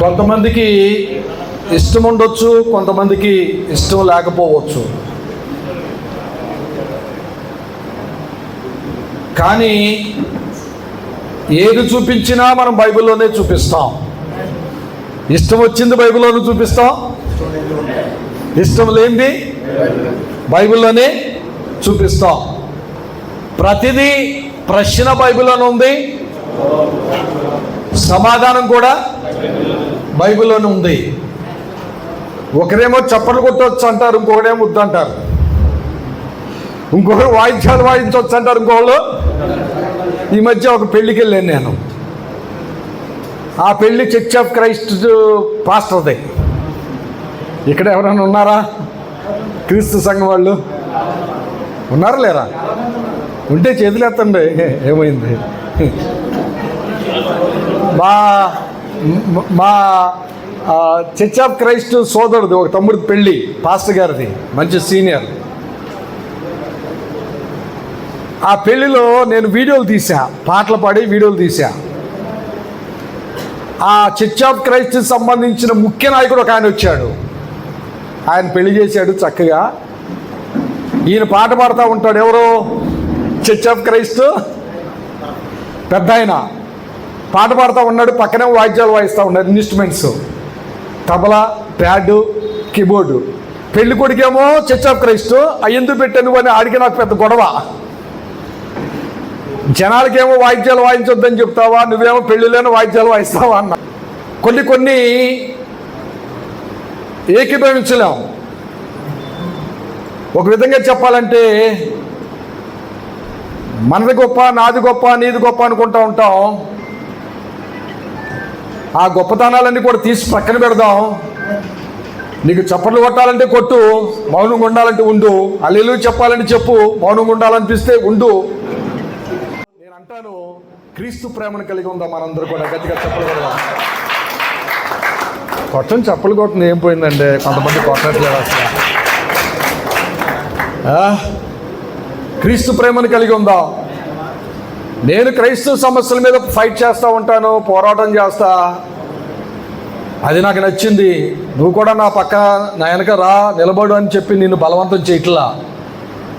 కొంతమందికి ఇష్టం ఉండొచ్చు కొంతమందికి ఇష్టం లేకపోవచ్చు. కానీ ఏది చూపించినా మనం బైబిల్లోనే చూపిస్తాం. ఇష్టం వచ్చింది బైబిల్లోనే చూపిస్తాం. ఇష్టం లేనిది బైబిల్లోనే చూపిస్తాం. ప్రతిదీ ప్రశ్న బైబిల్లోనే ఉంది. సమాధానం కూడా బైబిల్లోనే ఉంది. ఒకరేమో చప్పట్లు కొట్టవచ్చు అంటారు ఇంకొకడేమో వద్దు అంటారు. ఇంకొకరు వాయిద్యాలు వాయించవచ్చు అంటారు ఇంకోళ్ళు ఈ మధ్య ఒక పెళ్ళికి వెళ్ళాను నేను. ఆ పెళ్ళి చర్చ్ ఆఫ్ క్రైస్ట్ పాస్టర్ది ఇక్కడ ఎవరైనా ఉన్నారా? క్రీస్తు సంఘం వాళ్ళు? ఉన్నారా లేరా? ఉంటే చేతులు ఎత్తండి. ఏమైంది? మా మా చర్చ్ ఆఫ్ క్రైస్ట్ సోదరుడు ఒక తమ్ముడు పెళ్ళి పాస్టర్ గారిది మంచి సీనియర్. ఆ పెళ్ళిలో నేను వీడియోలు తీసా పాటలు పాడి వీడియోలు తీసా ఆ చర్చ్ ఆఫ్ క్రైస్ట్ సంబంధించిన ముఖ్య నాయకుడు ఒక ఆయన వచ్చాడు. ఆయన పెళ్ళి చేశాడు చక్కగా. ఈయన పాట పాడుతూ ఉంటాడు ఎవరు? Church of Christ? పెద్ద ఆయన పాట పాడుతూ ఉన్నాడు పక్కనే వాయిద్యాలు వాయిస్తూ ఉన్నాడు ఇన్స్ట్రుమెంట్స్ తబలా ప్యాడ్ కీబోర్డు. పెళ్ళి కొడుకేమో చర్చ్ ఆఫ్ క్రైస్ట్ ఎందుకు పెట్టాను అని ఆడికి నాకు పెద్ద గొడవ. జనాలకేమో వాయిద్యాలు వాయించొద్దని చెప్తావా? నువ్వేమో పెళ్ళిలోనే వాయిద్యాలు వాయిస్తావా అన్న. కొన్ని కొన్ని ఏకీభవించలేం. ఒక విధంగా చెప్పాలంటే మనది గొప్ప నాది గొప్ప నీది గొప్ప అనుకుంటా ఉంటాం. ఆ గొప్పతనాలన్నీ కూడా తీసి పక్కన పెడదాం. నీకు చప్పట్లు కొట్టాలంటే కొట్టు మౌనంగా ఉండాలంటే ఉండు. అల్లు చెప్పాలంటే చెప్పు మౌనంగా ఉండాలనిపిస్తే ఉండు. నేను అంటాను క్రీస్తు ప్రేమను కలిగి ఉందా మనందరూ కూడా. గట్టిగా చెప్పలు కొడదాం. కొట్టని చెప్పలు కొట్టని ఏం పోయిందండి? కొంతమంది కొట్టట్లేదు అసలు. క్రీస్తు ప్రేమను కలిగి ఉందా. నేను క్రైస్తవ సమస్యల మీద ఫైట్ చేస్తూ ఉంటాను పోరాటం చేస్తా. అది నాకు నచ్చింది. నువ్వు కూడా నా పక్క నా వెనక రా నిలబడు అని చెప్పి నిన్ను బలవంతం చేయట్లా.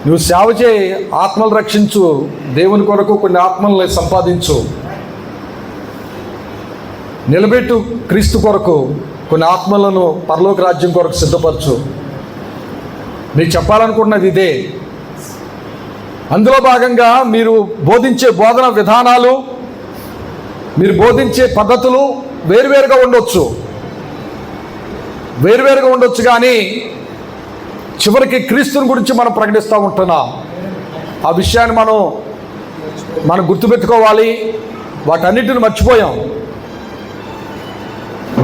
నువ్వు సేవ చేయి ఆత్మలు రక్షించు. దేవుని కొరకు కొన్ని ఆత్మల్ని సంపాదించు. నిలబెట్టు క్రీస్తు కొరకు కొన్ని ఆత్మలను పరలోక రాజ్యం కొరకు సిద్ధపరచు. నీకు చెప్పాలనుకున్నది ఇదే. అందులో భాగంగా మీరు బోధించే బోధన విధానాలు మీరు బోధించే పద్ధతులు వేరువేరుగా ఉండొచ్చు. వేరువేరుగా ఉండొచ్చు కానీ చివరికి క్రీస్తుని గురించి మనం ప్రకటిస్తూ ఉంటున్నాం. ఆ విషయాన్ని మనం మనం గుర్తుపెట్టుకోవాలి. వాటన్నిటిని మర్చిపోయాం.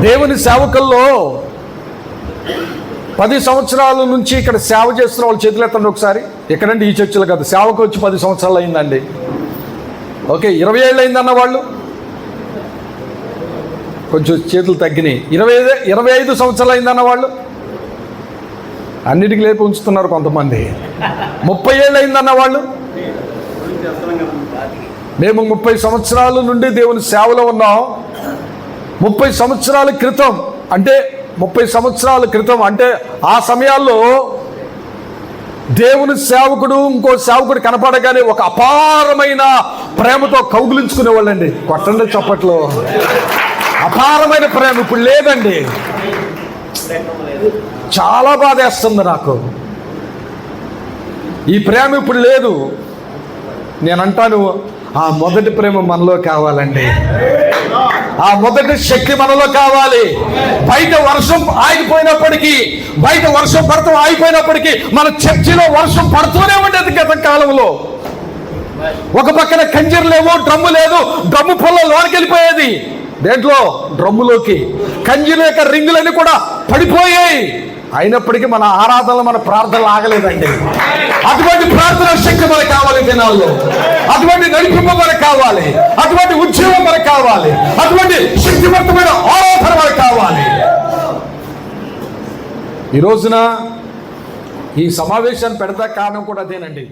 దేవుని సేవకుల్లో పది సంవత్సరాల నుంచి ఇక్కడ సేవ చేస్తున్న వాళ్ళు చేతులు ఎత్తండి ఒకసారి. ఎక్కడంటే ఈ చర్చిలో కాదు? సేవకు వచ్చి పది సంవత్సరాలు అయిందండి. ఓకే ఇరవై ఏళ్ళు అయిందన్న వాళ్ళు? కొంచెం చేతులు తగ్గినాయి. ఇరవై ఐదు ఇరవై ఐదు సంవత్సరాలు అయిందన్న వాళ్ళు? అన్నిటికీ లేపి ఉంచుతున్నారు కొంతమంది. ముప్పై ఏళ్ళు అయిందన్న వాళ్ళు? మేము ముప్పై సంవత్సరాల నుండి దేవుని సేవలో ఉన్నాం. ముప్పై సంవత్సరాల క్రితం అంటే ముప్పై సంవత్సరాల క్రితం అంటే ఆ సమయాల్లో దేవుని సేవకుడు ఇంకో సేవకుడు కనపడగానే ఒక అపారమైన ప్రేమతో కౌగులించుకునేవాళ్ళండి కొట్టండి చప్పట్లో. అపారమైన ప్రేమ ఇప్పుడు లేదండి. చాలా బాధేస్తుంది నాకు. ఈ ప్రేమ ఇప్పుడు లేదు. నేను అంటాను ఆ మొదటి ప్రేమ మనలో కావాలండి. ఆ మొదటి శక్తి మనలో కావాలి. బయట వర్షం ఆగిపోయినప్పటికీ బయట వర్షం పడతాం ఆగిపోయినప్పటికీ మన చర్చిలో వర్షం పడుతూనే ఉండేది గత కాలంలో. ఒక పక్కన కంజర్ లేవు డ్రమ్ము లేదు డ్రమ్ము పొల్ల లోనికి వెళ్ళిపోయేది దేంట్లో? డ్రమ్ములోకి. కంజీల యొక్క రింగులన్నీ కూడా పడిపోయాయి. అయినప్పటికీ మన ఆరాధనలు మన ప్రార్థనలు ఆగలేదండి. అటువంటి ప్రార్థన శక్తి మనకు కావాలి దినాల్లో అటువంటి నడిపింపు మనకు కావాలి. అటువంటి ఉద్యోగం మనకు కావాలి. అటువంటి శక్తివంతమైన ఆరాధన మనకు కావాలి. ఈ రోజున ఈ సమావేశాన్ని పెడతా కారణం కూడా అదేనండి.